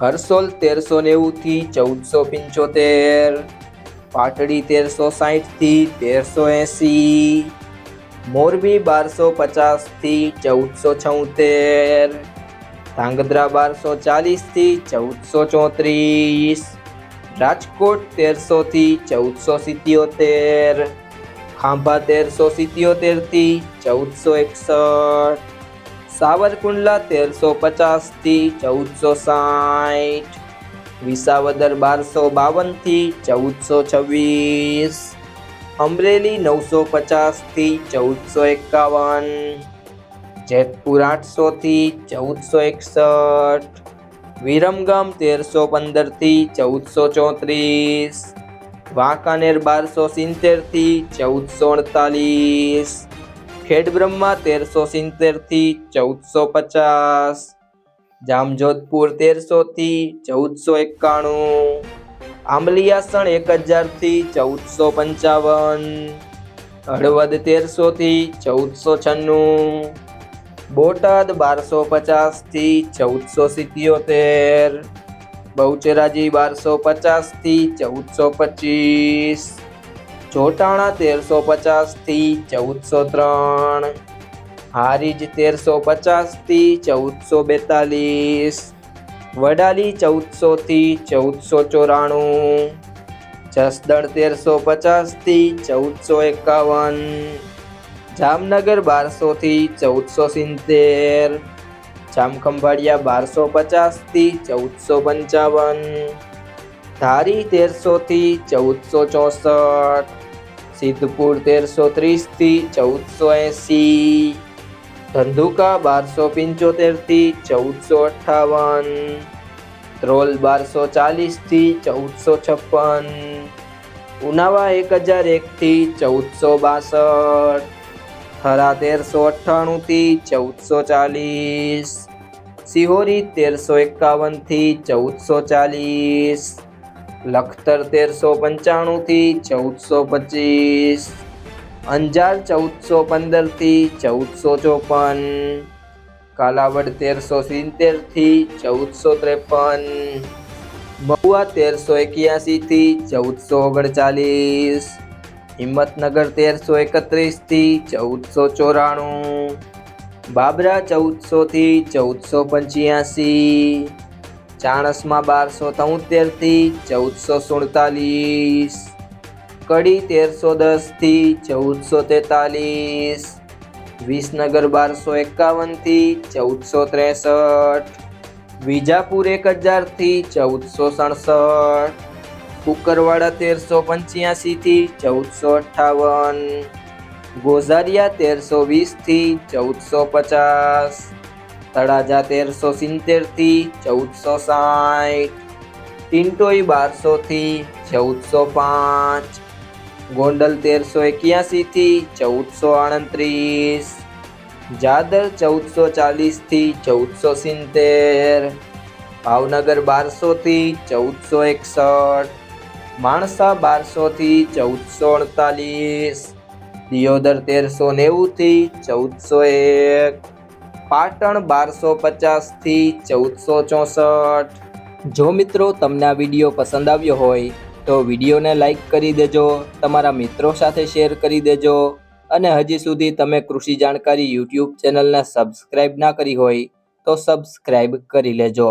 હરસોલ તેરસો નેવુંથી ચૌદસો પંચોતેર, પાટડી તેરસો સાહીઠથી તેરસો એંસી, મોરબી બારસો પચાસથી ચૌદસો છોતેર, ધાંગધ્રા બારસો ચાલીસથી ચૌદસો ચોત્રીસ, રાજકોટ તેરસોથી ચૌદસો સિત્યોતેર, ખાંભા તેરસો સિત્યોતેરથી ચૌદસો એકસઠ સાવરકુંડલા તેરસો પચાસથી ચૌદસો સાઠ. વિસાવદર બારસો બાવનથી ચૌદસો છવ્વીસ. અમરેલી નવસો પચાસથી ચૌદસો એકાવન. જેતપુર આઠસોથી ચૌદસો એકસઠ. વિરમગામ તેરસો પંદરથી ચૌદસો ચોત્રીસ. વાંકાનેર બારસો સિત્તેરથી ચૌદસો અડતાલીસ. ખેડબ્રહ્મા તેરસો સિત્તેરથી ચૌદસો પચાસ. જામજોધપુર તેરસોથી ચૌદસો એકાણું. આંબલિયાસણ એક હજારથી ચૌદસો પંચાવન. હળવદ તેરસોથી ચૌદસો છન્નું. બોટાદ બારસો પચાસથી ચૌદસો સિત્યોતેર. બહુચરાજી બારસો પચાસથી ચૌદસો પચીસ. જોટાણા તેરસો પચાસથી ચૌદસો ત્રણ. હારીજ તેરસો પચાસથી ચૌદસો બેતાલીસ. વડાલી ચૌદસોથી ચૌદસો ચોરાણું. જસદણ તેરસો પચાસથી ચૌદસો એકાવન. જામનગર બારસોથી ચૌદસો સિત્તેર. જામખંભાળિયા બારસો પચાસથી ચૌદસો પંચાવન. ધારી તેરસોથી ચૌદસો ચોસઠ, સિદ્ધપુર તેરસો ત્રીસથી ચૌદસો એંસી, ધંધુકા બારસો પંચોતેરથી ચૌદસો અઠ્ઠાવન ત્રોલ બારસો ચાલીસથી ચૌદસો છપ્પન, ઉનાવા એક હજાર એકથી ચૌદસો બાસઠ, થરા તેરસો અઠ્ઠાણુંથી ચૌદસો ચાલીસ, સિહોરી તેરસો એકાવનથી ચૌદસો ચાલીસ લખતર તેરસો પંચાણુંથી ચૌદસો પચીસ. અંજાર ચૌદસો પંદરથી ચૌદસો ચોપન. કાલાવડ તેરસો સિત્તેરથી ચૌદસો ત્રેપન. મહુવા તેરસો એક્યાસીથી ચૌદસો ઓગણચાલીસ. હિંમતનગર તેરસો એકત્રીસથી ચૌદસો ચોરાણું. બાબરા ચૌદસોથી ચૌદસો પંચ્યાસી. ચાણસમાં બારસો તોતેરથી ચૌદસો સુડતાલીસ. કડી તેરસો દસથી ચૌદસો તેતાલીસ. વિસનગર બારસો એકાવનથી ચૌદસો ત્રેસઠ. વિજાપુર એક હજારથી ચૌદસો સડસઠ. કુકરવાડા તેરસો પંચ્યાસીથી ચૌદસો અઠ્ઠાવન. ગોઝારિયા તેરસો વીસથી ચૌદસો પચાસ. તળાજા તેરસો સિત્તેરથી ચૌદસો સાઠ. ટિન્ટોઈ બારસોથી ચૌદસો પાંચ. ગોંડલ તેરસો એક્યાસીથી ચૌદસો આડત્રીસ જાદર ચૌદસો ચાલીસથી ચૌદસો સિત્તેર. ભાવનગર બારસોથી ચૌદસો એકસઠ. માણસા બારસોથી ચૌદસો અડતાલીસ. દિયોદર તેરસો નેવુંથી ચૌદસો એક. પાટણ બારસો પચાસથી ચૌદસો ચોસઠ. જો મિત્રો તમને આ વીડિયો પસંદ આવ્યો હોય, તો વિડીયોને લાઈક કરી દેજો, તમારા મિત્રો સાથે શેર કરી દેજો, અને હજી સુધી તમે કૃષિ જાણકારી યુટ્યુબ ચેનલને સબસ્ક્રાઈબ ના કરી હોય, તો સબસ્ક્રાઈબ કરી લેજો.